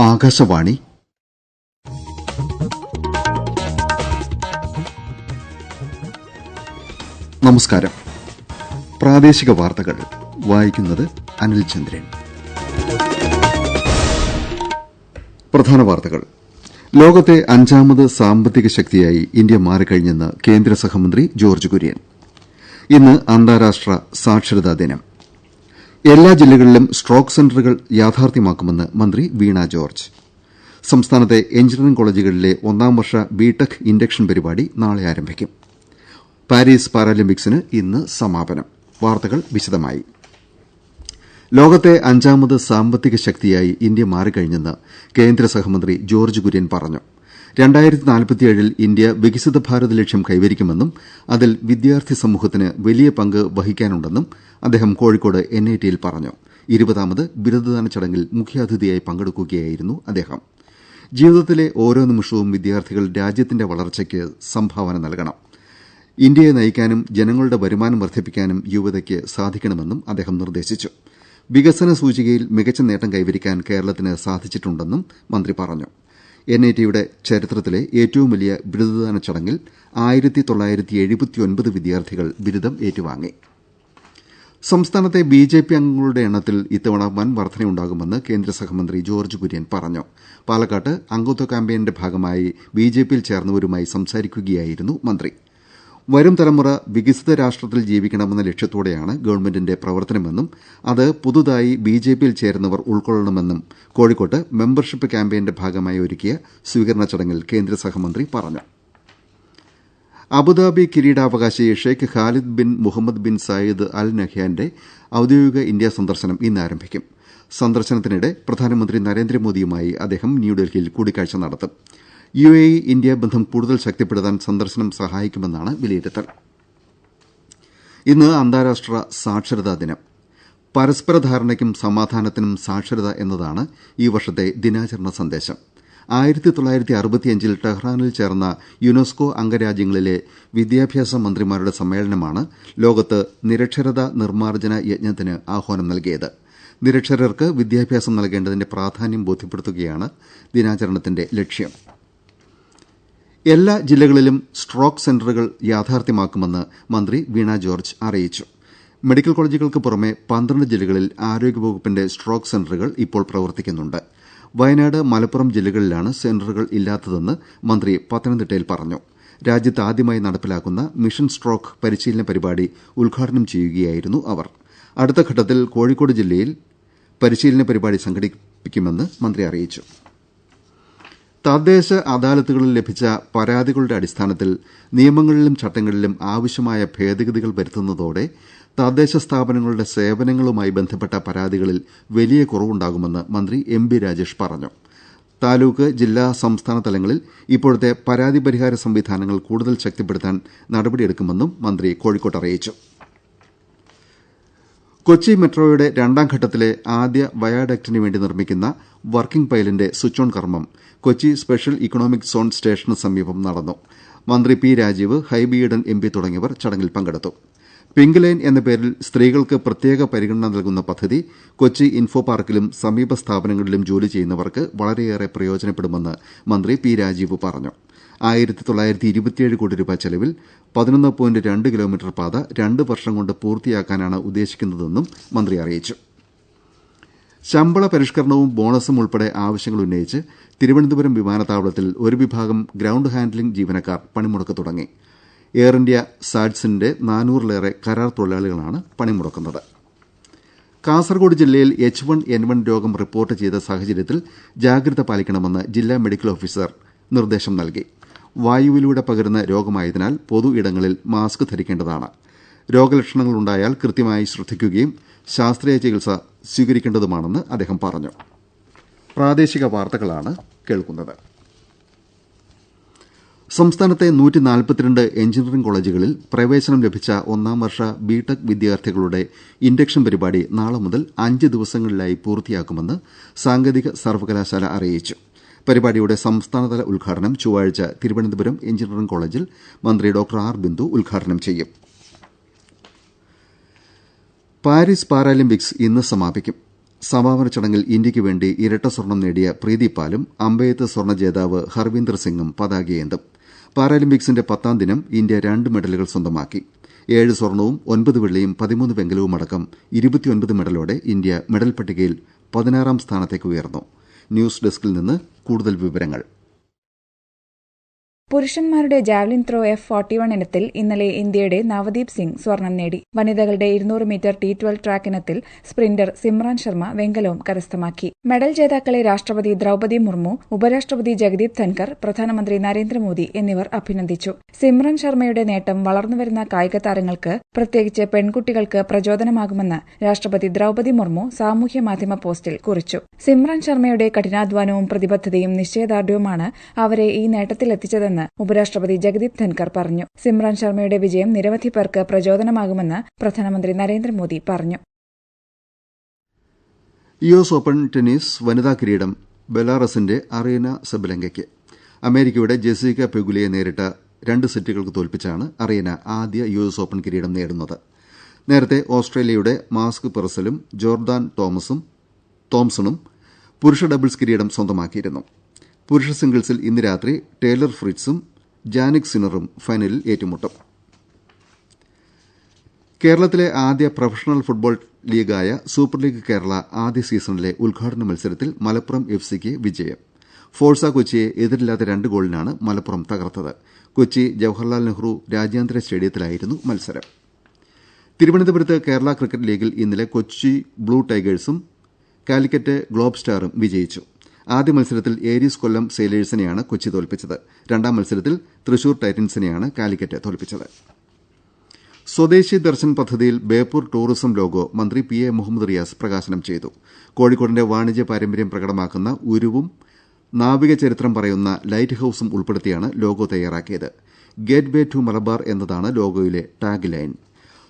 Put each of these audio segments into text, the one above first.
ആകാശവാണി. നമസ്കാരം. പ്രാദേശിക വാർത്തകൾ. വായിക്കുന്നത് അനിൽ ചന്ദ്രൻ. പ്രധാന വാർത്തകൾ. ലോകത്തെ അഞ്ചാമത് സാമ്പത്തിക ശക്തിയായി ഇന്ത്യ മാറിക്കഴിഞ്ഞെന്ന് കേന്ദ്ര സഹമന്ത്രി ജോർജ് കുര്യൻ. ഇന്ന് അന്താരാഷ്ട്ര സാക്ഷരതാ ദിനം. എല്ലാ ജില്ലകളിലും സ്ട്രോക്ക് സെന്ററുകൾ യാഥാർത്ഥ്യമാക്കുമെന്ന് മന്ത്രി വീണ ജോർജ്. സംസ്ഥാനത്തെ എഞ്ചിനീയറിംഗ് കോളേജുകളിലെ ഒന്നാം വർഷ ബിടെക് ഇൻഡക്ഷൻ പരിപാടി നാളെ ആരംഭിക്കും. പാരീസ് പാരാലിമ്പിക്സിന് ഇന്ന് സമാപനം. വാർത്തകൾ വിശദമായി. ലോകത്തെ അഞ്ചാമത് സാമ്പത്തിക ശക്തിയായി ഇന്ത്യ മാറിക്കഴിഞ്ഞെന്ന് കേന്ദ്ര സഹമന്ത്രി ജോർജ് കുര്യൻ പറഞ്ഞു. ൽ ഇന്ത്യ വികസിത ഭാരത ലക്ഷ്യം കൈവരിക്കുമെന്നും അതിൽ വിദ്യാർത്ഥി സമൂഹത്തിന് വലിയ പങ്ക് വഹിക്കാനുണ്ടെന്നും അദ്ദേഹം കോഴിക്കോട് എൻ ഐ ടിയിൽ പറഞ്ഞു. ഇരുപതാമത് ബിരുദദാന ചടങ്ങിൽ മുഖ്യാതിഥിയായി പങ്കെടുക്കുകയായിരുന്നു അദ്ദേഹം. ജീവിതത്തിലെ ഓരോ നിമിഷവും വിദ്യാർത്ഥികൾ രാജ്യത്തിന്റെ വളർച്ചയ്ക്ക് സംഭാവന നൽകണം. ഇന്ത്യയെ നയിക്കാനും ജനങ്ങളുടെ വരുമാനം വർദ്ധിപ്പിക്കാനും യുവതയ്ക്ക് സാധിക്കണമെന്നും അദ്ദേഹം നിർദ്ദേശിച്ചു. വികസന സൂചികയിൽ മികച്ച നേട്ടം കൈവരിക്കാൻ കേരളത്തിന് സാധിച്ചിട്ടുണ്ടെന്നും മന്ത്രി പറഞ്ഞു. എൻ ഐ ടിയുടെ ചരിത്രത്തിലെ ഏറ്റവും വലിയ ബിരുദദാന ചടങ്ങിൽ വിദ്യാർത്ഥികൾ ബിരുദം ഏറ്റുവാങ്ങി. സംസ്ഥാനത്തെ ബി ജെ പി അംഗങ്ങളുടെ എണ്ണത്തിൽ ഇത്തവണ വൻ വർധനയുണ്ടാകുമെന്ന് കേന്ദ്ര സഹമന്ത്രി ജോർജ് കുര്യൻ പറഞ്ഞു. പാലക്കാട്ട് അംഗത്വ ക്യാമ്പയിന്റെ ഭാഗമായി ബി ജെ പിയിൽ ചേർന്നവരുമായി സംസാരിക്കുകയായിരുന്നു മന്ത്രി. വരും തലമുറ വികസിത രാഷ്ട്രത്തിൽ ജീവിക്കണമെന്ന ലക്ഷ്യത്തോടെയാണ് ഗവൺമെന്റിന്റെ പ്രവർത്തനമെന്നും അത് പുതുതായി ബിജെപിയിൽ ചേരുന്നവർ ഉൾക്കൊള്ളണമെന്നും കോഴിക്കോട്ട് മെമ്പർഷിപ്പ് ക്യാമ്പയിന്റെ ഭാഗമായി ഒരുക്കിയ സ്വീകരണ ചടങ്ങിൽ കേന്ദ്ര സഹമന്ത്രി പറഞ്ഞു. അബുദാബി കിരീടാവകാശി Sheikh Khalid bin Mohammed bin Zayed Al നഹ്യാന്റെ ഔദ്യോഗിക ഇന്ത്യ സന്ദർശനം ഇന്ന് ആരംഭിക്കും. സന്ദർശനത്തിനിടെ പ്രധാനമന്ത്രി നരേന്ദ്രമോദിയുമായി അദ്ദേഹം ന്യൂഡൽഹിയിൽ കൂടിക്കാഴ്ച നടത്തും. യു എ ഇ ഇന്ത്യ ബന്ധം കൂടുതൽ ശക്തിപ്പെടുത്താൻ സന്ദർശനം സഹായിക്കുമെന്നാണ് വിലയിരുത്തൽ. ഇന്ന് അന്താരാഷ്ട്ര സാക്ഷരതാ ദിനം. പരസ്പര ധാരണയ്ക്കും സമാധാനത്തിനും സാക്ഷരത എന്നതാണ് ഈ വർഷത്തെ ദിനാചരണ സന്ദേശം. ആയിരത്തി തൊള്ളായിരത്തി അറുപത്തിയഞ്ചിൽ ടെഹ്റാനിൽ ചേർന്ന യുനെസ്കോ അംഗരാജ്യങ്ങളിലെ വിദ്യാഭ്യാസ മന്ത്രിമാരുടെ സമ്മേളനമാണ് ലോകത്ത് നിരക്ഷരത നിർമ്മാർജന യജ്ഞത്തിന് ആഹ്വാനം നൽകിയത്. നിരക്ഷരർക്ക് വിദ്യാഭ്യാസം നൽകേണ്ടതിന്റെ പ്രാധാന്യം ബോധ്യപ്പെടുത്തുകയാണ് ദിനാചരണത്തിന്റെ ലക്ഷ്യം. എല്ലാ ജില്ലകളിലും സ്ട്രോക്ക് സെന്ററുകൾ യാഥാർത്ഥ്യമാക്കുമെന്ന് മന്ത്രി വീണ ജോർജ് അറിയിച്ചു. മെഡിക്കൽ കോളേജുകൾക്ക് പുറമെ പന്ത്രണ്ട് ജില്ലകളിൽ ആരോഗ്യവകുപ്പിന്റെ സ്ട്രോക്ക് സെന്ററുകൾ ഇപ്പോൾ പ്രവർത്തിക്കുന്നുണ്ട്. വയനാട് മലപ്പുറം ജില്ലകളിലാണ് സെന്ററുകൾ ഇല്ലാത്തതെന്ന് മന്ത്രി പത്തനംതിട്ടയിൽ പറഞ്ഞു. രാജ്യത്ത് ആദ്യമായി നടപ്പിലാക്കുന്ന മിഷൻ സ്ട്രോക്ക് പരിശീലന പരിപാടി ഉദ്ഘാടനം ചെയ്യുകയായിരുന്നു അവർ. അടുത്ത ഘട്ടത്തിൽ കോഴിക്കോട് ജില്ലയിൽ പരിശീലന പരിപാടി സംഘടിപ്പിക്കുമെന്ന് മന്ത്രി അറിയിച്ചു. തദ്ദേശ അദാലത്തുകളിൽ ലഭിച്ച പരാതികളുടെ അടിസ്ഥാനത്തിൽ നിയമങ്ങളിലും ചട്ടങ്ങളിലും ആവശ്യമായ ഭേദഗതികൾ വരുത്തുന്നതോടെ തദ്ദേശ സ്ഥാപനങ്ങളുടെ സേവനങ്ങളുമായി ബന്ധപ്പെട്ട പരാതികളിൽ വലിയ കുറവുണ്ടാകുമെന്ന് മന്ത്രി എം ബി രാജേഷ് പറഞ്ഞു. താലൂക്ക് ജില്ലാ സംസ്ഥാന തലങ്ങളിൽ ഇപ്പോഴത്തെ പരാതി പരിഹാര സംവിധാനങ്ങൾ കൂടുതൽ ശക്തിപ്പെടുത്താൻ നടപടിയെടുക്കുമെന്നും മന്ത്രി കോഴിക്കോട്ട് അറിയിച്ചു. കൊച്ചി മെട്രോയുടെ രണ്ടാം ഘട്ടത്തിലെ ആദ്യ വയാഡക്റ്റിന് വേണ്ടി നിർമ്മിക്കുന്ന വർക്കിംഗ് പൈലിന്റെ സ്വിച്ച് ഓൺ കർമ്മം കൊച്ചി സ്പെഷ്യൽ ഇക്കണോമിക് സോൺ സ്റ്റേഷന് സമീപം നടന്നു. മന്ത്രി P Rajeev Hibi Eden M P തുടങ്ങിയവർ ചടങ്ങിൽ പങ്കെടുത്തു. പിങ്ക് ലൈൻ എന്ന പേരിൽ സ്ത്രീകൾക്ക് പ്രത്യേക പരിഗണന നൽകുന്ന പദ്ധതി കൊച്ചി ഇൻഫോ പാർക്കിലും സമീപ സ്ഥാപനങ്ങളിലും ജോലി ചെയ്യുന്നവർക്ക് വളരെയേറെ പ്രയോജനപ്പെടുമെന്ന് മന്ത്രി പി രാജീവ് പറഞ്ഞു. ആയിരത്തി തൊള്ളായിരത്തി ഇരുപത്തിയേഴ് കോടി രൂപ ചെലവിൽ പതിനൊന്ന് പോയിന്റ് രണ്ട് കിലോമീറ്റർ പാത രണ്ട് വർഷം കൊണ്ട് പൂർത്തിയാക്കാനാണ് ഉദ്ദേശിക്കുന്നതെന്നും മന്ത്രി അറിയിച്ചു. ശമ്പള പരിഷ്കരണവും ബോണസും ഉൾപ്പെടെ ആവശ്യങ്ങൾ ഉന്നയിച്ച് തിരുവനന്തപുരം വിമാനത്താവളത്തിൽ ഒരു വിഭാഗം ഗ്രൌണ്ട് ഹാൻഡ്ലിംഗ് ജീവനക്കാർ പണിമുടക്ക് തുടങ്ങി. എയർ ഇന്ത്യ സാഡ്സിന്റെ നാനൂറിലേറെ കരാർ തൊഴിലാളികളാണ് പണിമുടക്കുന്നത്. കാസർഗോഡ് ജില്ലയിൽ എച്ച് വൺ എൻ വൺ രോഗം റിപ്പോർട്ട് ചെയ്ത സാഹചര്യത്തിൽ ജാഗ്രത പാലിക്കണമെന്ന് ജില്ലാ മെഡിക്കൽ ഓഫീസർ നിർദ്ദേശം നൽകി. വായുവിലൂടെ പകരുന്ന രോഗമായതിനാൽ പൊതു ഇടങ്ങളിൽ മാസ്ക് ധരിക്കേണ്ടതാണ്. രോഗലക്ഷണങ്ങളുണ്ടായാൽ കൃത്യമായി ശ്രദ്ധിക്കുകയും ശാസ്ത്രീയ ചികിത്സ സ്വീകരിക്കേണ്ടതുമാണെന്ന് അദ്ദേഹം പറഞ്ഞു. പ്രാദേശിക വാർത്തകളാണ് കേൾക്കുന്നത്. സംസ്ഥാനത്തെ എഞ്ചിനീയറിംഗ് കോളേജുകളിൽ പ്രവേശനം ലഭിച്ച ഒന്നാം വർഷ ബിടെക് വിദ്യാർത്ഥികളുടെ ഇൻഡക്ഷൻ പരിപാടി നാളെ മുതൽ അഞ്ച് ദിവസങ്ങളിലായി പൂർത്തിയാക്കുമെന്ന് സാങ്കേതിക സർവകലാശാല അറിയിച്ചു. പരിപാടിയുടെ സംസ്ഥാനതല ഉദ്ഘാടനം ചൊവ്വാഴ്ച തിരുവനന്തപുരം എഞ്ചിനീയറിംഗ് കോളേജിൽ മന്ത്രി ഡോക്ടർ ആർ ബിന്ദു ഉദ്ഘാടനം ചെയ്യും. പാരീസ് പാരാലിമ്പിക്സ് ഇന്ന് സമാപിക്കും. സമാപന ചടങ്ങിൽ ഇന്ത്യയ്ക്ക് വേണ്ടി ഇരട്ട സ്വർണം നേടിയ പ്രീതി പാലും അമ്പയത്ത് സ്വർണ ജേതാവ് ഹർവീന്ദർ സിംഗും പതാകയേന്തും. പാരാലിമ്പിക്സിന്റെ പത്താം ദിനം ഇന്ത്യ രണ്ട് മെഡലുകൾ സ്വന്തമാക്കി. ഏഴ് സ്വർണവും ഒൻപത് വെള്ളിയും പതിമൂന്ന് വെങ്കലവുമടക്കം ഇരുപത്തിയൊൻപത് മെഡലോടെ ഇന്ത്യ മെഡൽ പട്ടികയിൽ പതിനാറാം സ്ഥാനത്തേക്ക് ഉയർന്നു. ന്യൂസ് ഡെസ്കിൽ നിന്ന് കൂടുതൽ വിവരങ്ങൾ പുരുഷന്മാരുടെ javelin throw F forty one ഇനത്തിൽ ഇന്നലെ ഇന്ത്യയുടെ നവദീപ് സിംഗ് സ്വർണം നേടി. വനിതകളുടെ ഇരുന്നൂറ് മീറ്റർ ടി ട്വൽവ് ട്രാക്ക് ഇനത്തിൽ സ്പ്രിന്റർ സിമ്രാൻ ശർമ്മ വെങ്കലവും കരസ്ഥമാക്കി. മെഡൽ ജേതാക്കളെ രാഷ്ട്രപതി ദ്രൌപതി മുർമു ഉപരാഷ്ട്രപതി ജഗദീപ് ധൻകർ പ്രധാനമന്ത്രി നരേന്ദ്രമോദി എന്നിവർ അഭിനന്ദിച്ചു. സിമ്രാൻ ശർമ്മയുടെ നേട്ടം വളർന്നുവരുന്ന കായിക താരങ്ങൾക്ക് പ്രത്യേകിച്ച് പെൺകുട്ടികൾക്ക് പ്രചോദനമാകുമെന്ന് രാഷ്ട്രപതി ദ്രൌപതി മുർമു സാമൂഹ്യ മാധ്യമ പോസ്റ്റിൽ കുറിച്ചു. സിമ്രാൻ ശർമ്മയുടെ കഠിനാധ്വാനവും പ്രതിബദ്ധതയും നിശ്ചയദാർഢ്യവുമാണ് അവരെ ഈ നേട്ടത്തിലെത്തിച്ചതെന്ന് ഉപരാഷ്ട്രപതി ജഗദീപ് ധൻകർ പറഞ്ഞു. സിമ്രാൻ ശർമ്മയുടെ വിജയം നിരവധി പേർക്ക് പ്രചോദനമാകുമെന്ന് പ്രധാനമന്ത്രി നരേന്ദ്രമോദി പറഞ്ഞു. യുഎസ് ഓപ്പൺ ടെന്നീസ് വനിതാ കിരീടം ബെലാറസിന്റെ അറീന സബലങ്കയ്ക്ക്. അമേരിക്കയുടെ ജെസിക പെഗുലിയെ നേരിട്ട രണ്ട് സെറ്റുകൾക്ക് തോൽപ്പിച്ചാണ് അറീന ആദ്യ യുഎസ് ഓപ്പൺ കിരീടം നേടുന്നത്. നേരത്തെ ഓസ്ട്രേലിയയുടെ മാസ്ക് പെർസലും ജോർദാൻ തോമസും തോംസണും പുരുഷ ഡബിൾസ് കിരീടം സ്വന്തമാക്കിയിരുന്നു. പുരുഷ സിംഗിൾസിൽ ഇന്ന് രാത്രി ടേലർ ഫ്രിറ്റ്സും ജാനിക് സിനറും ഫൈനലിൽ ഏറ്റുമുട്ടും. കേരളത്തിലെ ആദ്യ പ്രൊഫഷണൽ ഫുട്ബോൾ ലീഗായ സൂപ്പർ ലീഗ് കേരള ആദ്യ സീസണിലെ ഉദ്ഘാടന മത്സരത്തിൽ മലപ്പുറം എഫ് സിക്ക് വിജയം. ഫോഴ്സ കൊച്ചിയെ എതിരില്ലാത്ത രണ്ട് ഗോളിനാണ് മലപ്പുറം തകർത്തത്. കൊച്ചി ജവഹർലാൽ നെഹ്റു രാജ്യാന്തര സ്റ്റേഡിയത്തിലായിരുന്നു മത്സരം. തിരുവനന്തപുരത്ത് കേരള ക്രിക്കറ്റ് ലീഗിൽ ഇന്നലെ കൊച്ചി ബ്ലൂ ടൈഗേഴ്സും കാലിക്കറ്റ് ഗ്ലോബ് സ്റ്റാറും വിജയിച്ചു. ആദ്യ മത്സരത്തിൽ ഏരീസ് കൊല്ലം സെയിലേഴ്സിനെയാണ് കൊച്ചി തോൽപ്പിച്ചത്. രണ്ടാം മത്സരത്തിൽ തൃശൂർ ടൈറ്റൻസിനെയാണ് കാലിക്കറ്റ് തോൽപ്പിച്ചത്. സ്വദേശി ദർശൻ പദ്ധതിയിൽ ബേപ്പൂർ ടൂറിസം ലോഗോ മന്ത്രി പി എ മുഹമ്മദ് റിയാസ് പ്രകാശനം ചെയ്തു. കോഴിക്കോടിന്റെ വാണിജ്യ പാരമ്പര്യം പ്രകടമാക്കുന്ന ഉരുവും നാവിക ചരിത്രം പറയുന്ന ലൈറ്റ് ഹൌസും ഉൾപ്പെടുത്തിയാണ് ലോഗോ തയ്യാറാക്കിയത്. ഗേറ്റ് വേ ടു മലബാർ എന്നതാണ് ലോഗോയിലെ ടാഗ് ലൈൻ.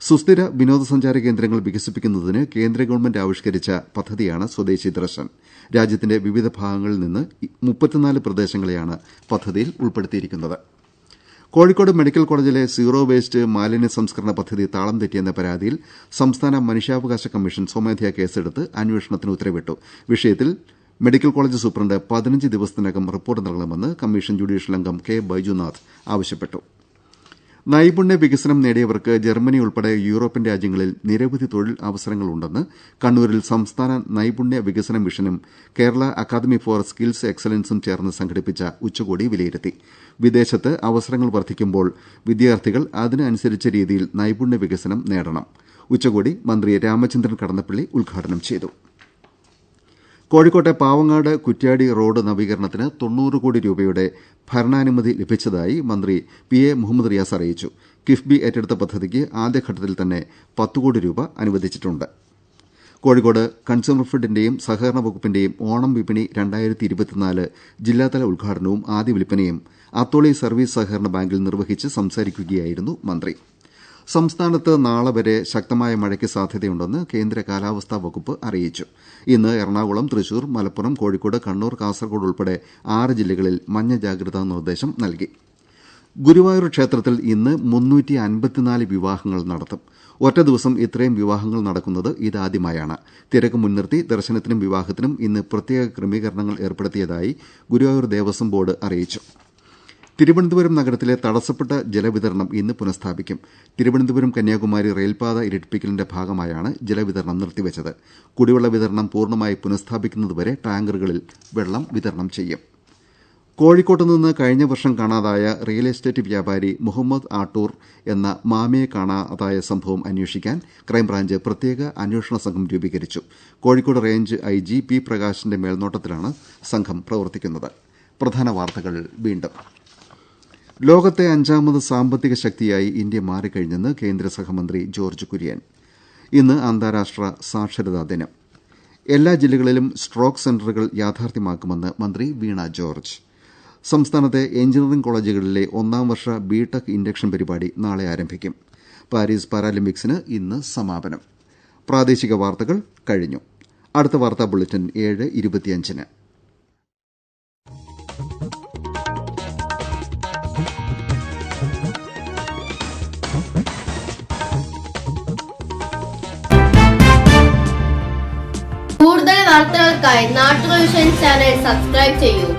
സുസ്ഥിര വിനോദസഞ്ചാര കേന്ദ്രങ്ങൾ വികസിപ്പിക്കുന്നതിന് കേന്ദ്ര ഗവൺമെന്റ് ആവിഷ്കരിച്ച പദ്ധതിയാണ് സ്വദേശി ദർശൻ. രാജ്യത്തിന്റെ വിവിധ ഭാഗങ്ങളിൽ നിന്ന് പ്രദേശങ്ങളെയാണ് പദ്ധതിയിൽ ഉൾപ്പെടുത്തിയിരിക്കുന്നത്. കോഴിക്കോട് മെഡിക്കൽ കോളേജിലെ സീറോ വേസ്റ്റ് മാലിന്യ സംസ്കരണ പദ്ധതി താളം തെറ്റിയെന്ന പരാതിയിൽ സംസ്ഥാന മനുഷ്യാവകാശ കമ്മീഷൻ സ്വമേധയാ കേസെടുത്ത് അന്വേഷണത്തിന് ഉത്തരവിട്ടു. വിഷയത്തിൽ മെഡിക്കൽ കോളേജ് സൂപ്രണ്ട് പതിനഞ്ച് ദിവസത്തിനകം റിപ്പോർട്ട് നൽകണമെന്ന് കമ്മീഷൻ ജുഡീഷ്യൽ അംഗം കെ ബൈജുനാഥ് ആവശ്യപ്പെട്ടു. നൈപുണ്യ വികസനം നേടിയവർക്ക് ജർമ്മനി ഉൾപ്പെടെ യൂറോപ്യൻ രാജ്യങ്ങളിൽ നിരവധി തൊഴിൽ അവസരങ്ങൾ ഉണ്ടെന്ന് കണ്ണൂരിൽ സംസ്ഥാന നൈപുണ്യ വികസന മിഷനും കേരള അക്കാദമി ഫോർ സ്കിൽസ് എക്സലൻസും ചേർന്ന് സംഘടിപ്പിച്ച ഉച്ചകോടി വിലയിരുത്തി. വിദേശത്ത് അവസരങ്ങൾ വർദ്ധിക്കുമ്പോൾ വിദ്യാർത്ഥികൾ അതിനനുസരിച്ച രീതിയിൽ നൈപുണ്യ വികസനം നേടണം. ഉച്ചകോടി മന്ത്രി രാമചന്ദ്രൻ കടന്നപ്പള്ളി ഉദ്ഘാടനം ചെയ്തു. കോഴിക്കോട്ടെ പാവങ്ങാട് കുറ്റ്യാടി റോഡ് നവീകരണത്തിന് കോടി രൂപയുടെ ഭരണാനുമതി ലഭിച്ചതായി മന്ത്രി പി എ മുഹമ്മദ് റിയാസ് അറിയിച്ചു. കിഫ്ബി ഏറ്റെടുത്ത പദ്ധതിക്ക് ആദ്യഘട്ടത്തിൽ തന്നെ കോടി രൂപ അനുവദിച്ചിട്ടുണ്ട്. കോഴിക്കോട് കൺസ്യൂമർ ഫെഡിന്റെയും സഹകരണ വകുപ്പിന്റെയും ഓണം വിപണി ജില്ലാതല ഉദ്ഘാടനവും ആദ്യ വിൽപ്പനയും അത്തോളി സർവീസ് സഹകരണ ബാങ്കിൽ നിർവഹിച്ച് സംസാരിക്കുകയായിരുന്നു മന്ത്രി. സംസ്ഥാനത്ത് നാളെ വരെ ശക്തമായ മഴയ്ക്ക് സാധ്യതയുണ്ടെന്ന് കേന്ദ്ര കാലാവസ്ഥാ വകുപ്പ് അറിയിച്ചു. ഇന്ന് എറണാകുളം തൃശൂർ മലപ്പുറം കോഴിക്കോട് കണ്ണൂർ കാസർകോട് ഉൾപ്പെടെ ആറ് ജില്ലകളിൽ മഞ്ഞ ജാഗ്രതാ നിർദ്ദേശം നൽകി. ഗുരുവായൂർ ക്ഷേത്രത്തിൽ ഇന്ന് മുന്നൂറ്റി അൻപത്തിനാല് വിവാഹങ്ങൾ നടത്തും. ഒറ്റ ദിവസം ഇത്രയും വിവാഹങ്ങൾ നടക്കുന്നത് ഇതാദ്യമായാണ്. തിരക്ക് മുൻനിർത്തി ദർശനത്തിനും വിവാഹത്തിനും ഇന്ന് പ്രത്യേക ക്രമീകരണങ്ങൾ ഏർപ്പെടുത്തിയതായി ഗുരുവായൂർ ദേവസ്വം ബോർഡ് അറിയിച്ചു. തിരുവനന്തപുരം നഗരത്തിലെ തടസ്സപ്പെട്ട ജലവിതരണം ഇന്ന് പുനഃസ്ഥാപിക്കും. തിരുവനന്തപുരം കന്യാകുമാരി റെയിൽപാത ഇരട്ടിപ്പിക്കലിന്റെ ഭാഗമായാണ് ജലവിതരണം നിർത്തിവെച്ചത്. കുടിവെള്ള വിതരണം പൂർണമായി പുനഃസ്ഥാപിക്കുന്നതുവരെ ടാങ്കറുകളിൽ വെള്ളം വിതരണം ചെയ്യും. കോഴിക്കോട്ട് നിന്ന് കഴിഞ്ഞ വർഷം കാണാതായ റിയൽ എസ്റ്റേറ്റ് വ്യാപാരി മുഹമ്മദ് ആട്ടൂർ എന്ന മാമയെ കാണാതായ സംഭവം അന്വേഷിക്കാൻ ക്രൈംബ്രാഞ്ച് പ്രത്യേക അന്വേഷണ സംഘം രൂപീകരിച്ചു. Kozhikode range I G P പ്രകാശിന്റെ മേൽനോട്ടത്തിലാണ് സംഘം പ്രവർത്തിക്കുന്നത്. പ്രധാന വാർത്തകൾ വീണ്ടും. ലോകത്തെ അഞ്ചാമത് സാമ്പത്തിക ശക്തിയായി ഇന്ത്യ മാറിക്കഴിഞ്ഞെന്ന് കേന്ദ്ര സഹമന്ത്രി ജോർജ് കുര്യൻ. ഇന്ന് അന്താരാഷ്ട്ര സാക്ഷരതാ ദിനം. എല്ലാ ജില്ലകളിലും സ്ട്രോക്ക് സെന്ററുകൾ യാഥാർത്ഥ്യമാക്കുമെന്ന് മന്ത്രി വീണ ജോർജ്. സംസ്ഥാനത്തെ എഞ്ചിനീയറിംഗ് കോളേജുകളിലെ ഒന്നാം വർഷ ബിടെക് ഇൻഡക്ഷൻ പരിപാടി നാളെ ആരംഭിക്കും. പാരീസ് പാരാലിമ്പിക്സിന് ഇന്ന് സമാപനം. പ്രാദേശിക വാർത്തകൾ കഴിഞ്ഞു. അടുത്ത വാർത്താ ബുള്ളറ്റിൻ ഏഴ് ഇരുപത്തിയഞ്ചിന്. വാർത്തകൾക്കായി നാട്ടുവിഷൻ ചാനൽ സബ്സ്ക്രൈബ് ചെയ്യൂ